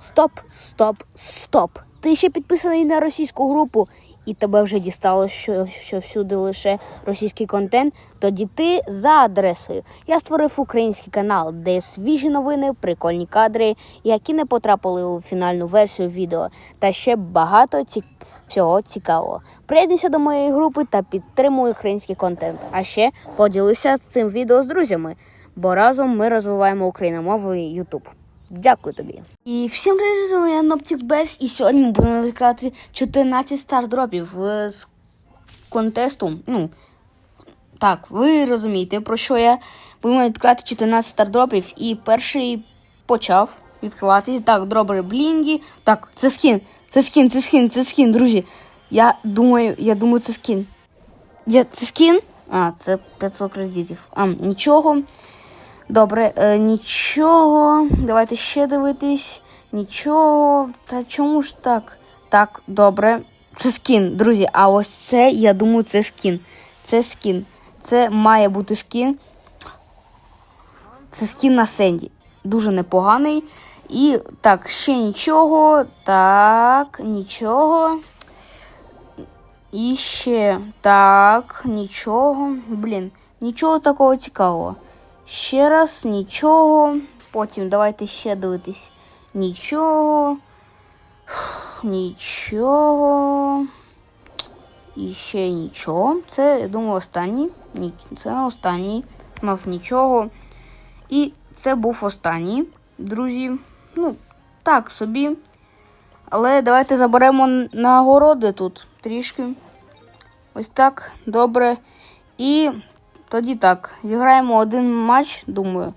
Стоп, стоп, стоп. Ти ще підписаний на російську групу, і тебе вже дістало, що, що всюди лише російський контент. Тоді ти за адресою. Я створив український канал, де свіжі новини, прикольні кадри, які не потрапили у фінальну версію відео, та ще багато ці... всього цікавого. Приєднуйся до моєї групи та підтримуй український контент. А ще поділися з цим відео з друзями, бо разом ми розвиваємо україномовний YouTube. Дякую тобі. І всім привіт, з вами я Бес, і сьогодні ми будемо відкривати 14 стардропів е, з контесту. Ну, так, ви розумієте, про що я. Будемо відкривати 14 стардропів, і перший почав відкриватися. Так, добре, блінгі. Так, це скін, це скін, це скін, це скін, друзі. Я думаю, я думаю, це скін. Я, це скін? А, це 500 кредитів. А, нічого. Добре, е, нічого. Давайте ще дивитись. Нічого. Та чому ж так? Так, добре. Це скін, друзі. А ось це, я думаю, це скін. Це скін. Це має бути скін. Це скін на Сенді. Дуже непоганий. І так, ще нічого. Так, нічого. І ще так, нічого. Блін, нічого такого цікавого. Ще раз нічого. Потім давайте ще дивитись. Нічого. Нічого. І ще нічого. Це, я думаю, останній. Ні, це не останній. Мав нічого. І це був останній, друзі. Ну, так собі. Але давайте заберемо нагороди тут трішки. Ось так, добре. І тоді так. Зіграємо один матч, думаю.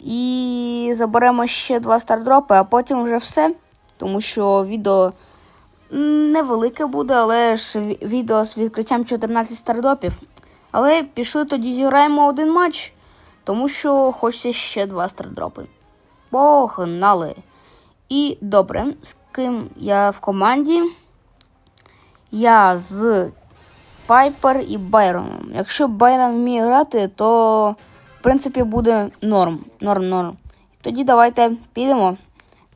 І заберемо ще два стардропи, а потім вже все. Тому що відео невелике буде, але ж відео з відкриттям 14 стардропів. Але пішли тоді зіграємо один матч, тому що хочеться ще два стардропи. Погнали! І добре, з ким я в команді? Я з Пайпер і Байроном. Якщо Байрон вміє грати, то в принципі буде норм. Норм, норм. Тоді давайте підемо.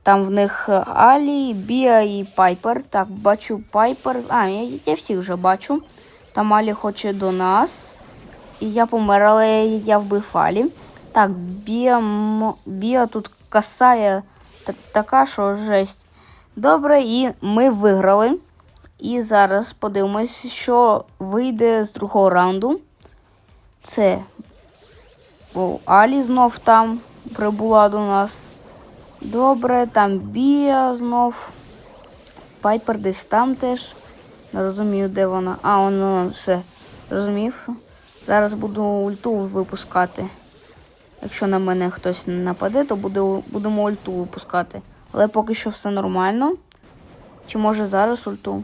Там в них Алі, Біа і Пайпер. Так, бачу Пайпер. А, я, я всіх вже бачу. Там Алі хоче до нас. І я помер, але я вбив Алі. Так, Біа, Біа тут касає та- така, що жесть. Добре, і ми виграли. І зараз подивимось, що вийде з другого раунду. Це о, Алі знов там прибула до нас. Добре, там Бія знов. Пайпер десь там теж. Не розумію, де вона. А, воно все. Розумів. Зараз буду ульту випускати. Якщо на мене хтось нападе, то буде, будемо ульту випускати. Але поки що все нормально. Чи може зараз ульту?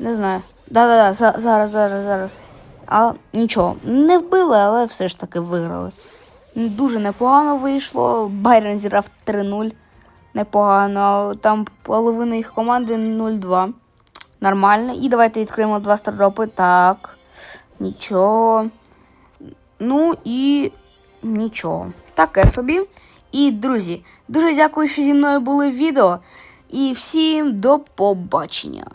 Не знаю. Да-да-да, зараз, зараз, зараз. А нічого, не вбили, але все ж таки виграли. Дуже непогано вийшло. Байрон зіграв 3-0. Непогано. Там половина їх команди 0-2. Нормально. І давайте відкриємо два стардропи. Так. Нічого. Ну і нічого. Таке собі. І, друзі, дуже дякую, що зі мною були відео. І всім до побачення.